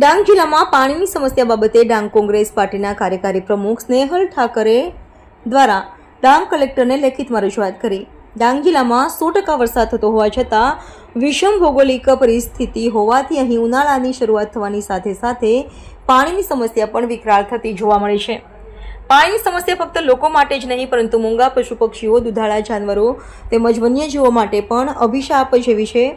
ડાંગ જિલ્લામાં પાણીની સમસ્યા બાબતે ડાંગ કોંગ્રેસ પાર્ટીના કાર્યકારી પ્રમુખ સ્નેહલ ઠાકરે દ્વારા ડાંગ કલેક્ટરને લેખિતમાં રજૂઆત કરી. ડાંગ જિલ્લામાં સો ટકા વરસાદ થતો હોવા છતાં વિષમ ભૌગોલિક પરિસ્થિતિ હોવાથી અહીં ઉનાળાની શરૂઆત થવાની સાથે સાથે પાણીની સમસ્યા પણ વિકરાળ થતી જોવા મળે છે. પાણીની સમસ્યા ફક્ત લોકો માટે જ નહીં, પરંતુ મૂંગા પશુ પક્ષીઓ, દુધાળા જાનવરો તેમજ વન્યજીવો માટે પણ અભિશાપ જેવી છે.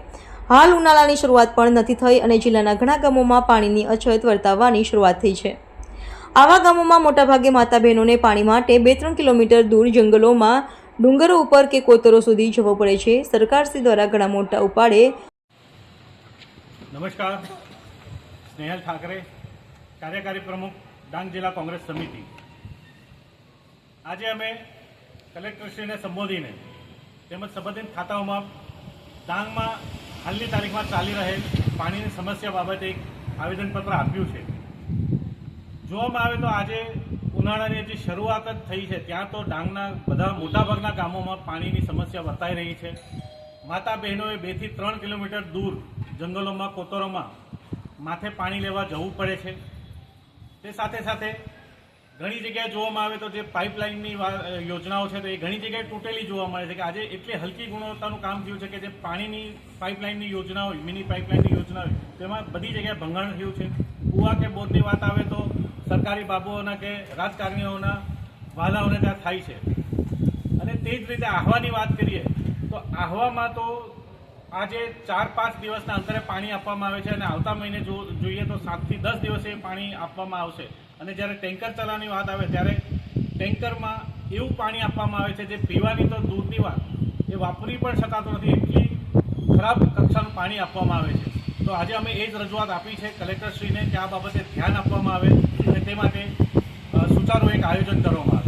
હાલ ઉનાળાની શરૂઆત પણ નથી થઈ અને જિલ્લાના ઘણા ગામોમાં પાણીની અછત વર્તાવવાની શરૂઆત થઈ છે. આવા ગામોમાં મોટાભાગે માતા બહેનોને પાણી માટે બે ત્રણ કિલોમીટર દૂર જંગલોમાં ડુંગરો ઉપર કે કોતરો સુધી જવું પડે છે. સરકારશ્રી દ્વારા ઘણા મોટા ઉપાડે નમસ્કાર. સ્નેહલ ઠાકરે, કાર્યકારી પ્રમુખ, ડાંગ જિલ્લા કોંગ્રેસ સમિતિ. આજે અમે કલેક્ટરશ્રીને સંબોધીને તેમજ સંબંધિત ખાતાઓમાં ડાંગમાં હાલની તારીખમાં ચાલી રહેલ પાણીની સમસ્યા બાબતે એક આવેદનપત્ર આપ્યું છે. જોવામાં આવે તો આજે ઉનાળાની જે શરૂઆત જ થઈ છે, ત્યાં તો ડાંગના બધા મોટાભાગના ગામોમાં પાણીની સમસ્યા વર્તાઈ રહી છે. માતા બહેનોએ બેથી ત્રણ કિલોમીટર દૂર જંગલોમાં, કોતરોમાં માથે પાણી લેવા જવું પડે છે. તે સાથે સાથે ઘણી જગ્યાએ જોવામાં આવે તો જે પાઇપલાઇનની યોજનાઓ છે તો એ ઘણી જગ્યાએ તૂટેલી જોવા મળે છે કે આજે એટલી હલકી ગુણવત્તાનું કામ થયું છે કે જે પાણીની પાઇપલાઇનની યોજના હોય મિની પાઇપલાઇનની યોજના હોય તેમાં બધી જગ્યાએ ભંગાણ થયું છે. કુવા કે બોરની વાત આવે તો સરકારી બાબુઓના કે રાજકારણીઓના વાલાઓને ત્યાં થાય છે. અને તે જ રીતે આહવાની વાત કરીએ તો આહવામાં તો આજે ચાર પાંચ દિવસના અંતરે પાણી આપવામાં આવે છે અને આવતા મહિને જો જોઈએ તો સાતથી દસ દિવસે પાણી આપવામાં આવશે. અને જ્યારે ટેન્કર ચલાવવાની વાત આવે ત્યારે ટેન્કરમાં એવું પાણી આપવામાં આવે છે જે પીવાની તો દૂરની વાત, એ વાપરી પણ શકાતું નથી, એટલી ખરાબ કક્ષાનું પાણી આપવામાં આવે છે. તો આજે અમે એ જ રજૂઆત આપી છે કલેક્ટરશ્રીને કે આ બાબતે ધ્યાન આપવામાં આવે અને તે માટે સુચારું એક આયોજન કરવામાં આવે.